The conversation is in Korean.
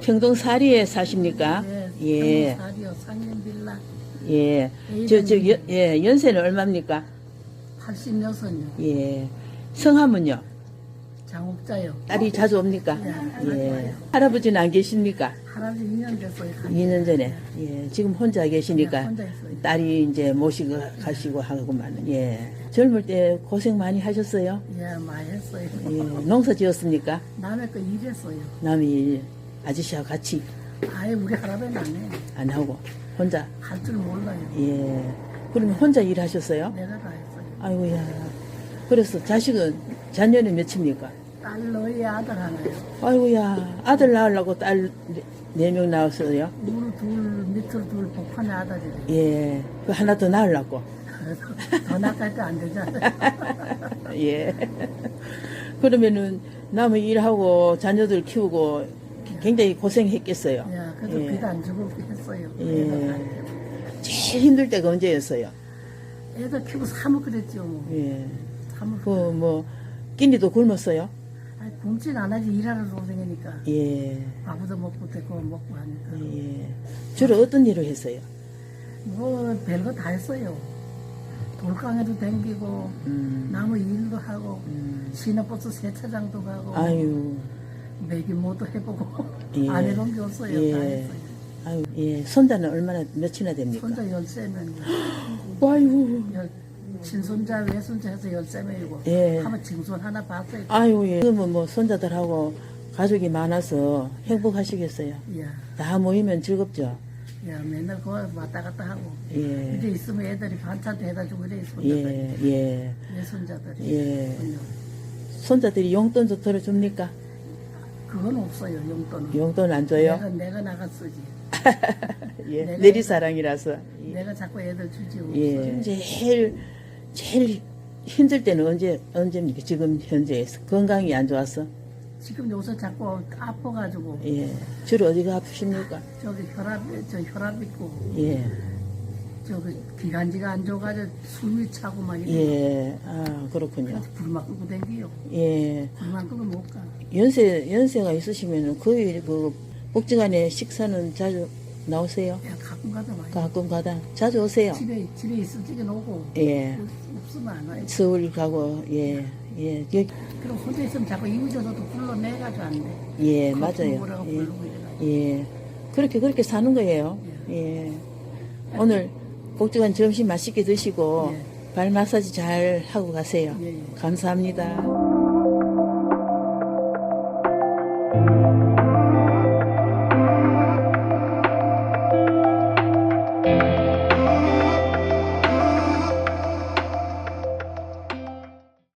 평동 사리에 사십니까? 네, 예. 사리오 상년 빌라 예. 저, 저, 연, 예, 연세는 얼마입니까? 86년 예. 성함은요? 장옥자요. 딸이 자주 옵니까? 네, 예. 할아버지는 안 계십니까? 할아버지 2년 됐어요. 2년 전에. 예. 지금 혼자 계시니까 네, 혼자 있어요. 딸이 이제 모시고 가시고 하고만은. 예. 젊을 때 고생 많이 하셨어요? 예, 많이 했어요. 예. 농사 지었습니까? 남의 거 일했어요. 남이 아저씨하고 같이 아예 우리 할아버지는 안 해. 안 하고 혼자. 할 줄 몰라요. 예. 그러면 혼자 일하셨어요? 내가 다 했어요. 아이고야. 그래서 자식은 자녀는 몇입니까? 딸 너희 아들 하나요. 아이고야. 아들 낳으려고 딸 네 명 낳았어요? 우리 둘 밑으로 둘 복판에 아들이래. 예. 그 하나 더 낳으려고. 더 나갈 때안 되잖아요. 예. 그러면은 남의 일하고 자녀들 키우고 굉장히 고생했겠어요. 예, 그래도 예. 비도 안 주고 했어요. 예. 제일 힘들 때가 언제였어요? 애들 키우고 사무 그랬죠. 뭐. 예. 사무. 그뭐 끼니도 굶었어요? 아니, 굶진 안 하지 일하러 동생이니까. 예. 밥도 먹고 되고 먹고 하니까. 예. 주로 어떤 일을 했어요? 뭐 별거 다 했어요. 돌강에도 댕기고 음. 나무 일도 하고 음. 시내버스 세차장도 가고 아유. 매기모도 해보고 예. 안 해본 게 없어요. 다 예. 했어요. 아유, 예. 손자는 얼마나 몇이나 됩니까? 손자 13명, 아유. 친손자, 외손자 해서 13명이고 예. 한번 증손 하나 봤어요. 아유, 예. 그러면 뭐 손자들하고 가족이 많아서 행복하시겠어요. 야, 다 모이면 즐겁죠. 야, 맨날 그거 왔다 갔다 하고 예. 이제 있으면 애들이 반찬도 해다 주고 이래 손자들, 예, 예. 외손자들이. 예. 그냥 손자들이 용돈도 들어줍니까? 그건 없어요, 용돈은. 용돈 안 줘요? 내가, 내가 나가 쓰지. 예. 내가 내리사랑이라서. 예. 내가 자꾸 애들 주지 없어. 예. 제일, 제일 힘들 때는 언제, 언제입니까? 지금 현재 건강이 안 좋아서. 지금 요새 자꾸 아파가지고 예. 주로 어디가 아프십니까? 저기 혈압 저 혈압 있고 예. 저기 기관지가 안 좋아가지고 숨이 차고 막 이래. 예. 아, 그렇군요. 그래서 불만 끄고 댕기요. 예. 불만 끄고 못 가. 연세, 연세가 있으시면은 거의 그 복지관에 식사는 자주 나오세요? 야 가끔 가다 많이. 가끔 가다. 자주 오세요? 집에 집에 있을 적엔 오고 예. 없- 없으면 안 와요. 서울 가고, 예. 예. 여기, 그럼 혼자 있으면 자꾸 이웃에서도 불러내가지고 안 돼. 예, 맞아요. 뭐라고 예. 부르고 이래가지고. 예. 그렇게, 그렇게 사는 거예요. 예. 오늘 복지관 점심 맛있게 드시고, 예. 발 마사지 잘 하고 가세요. 예, 예. 감사합니다.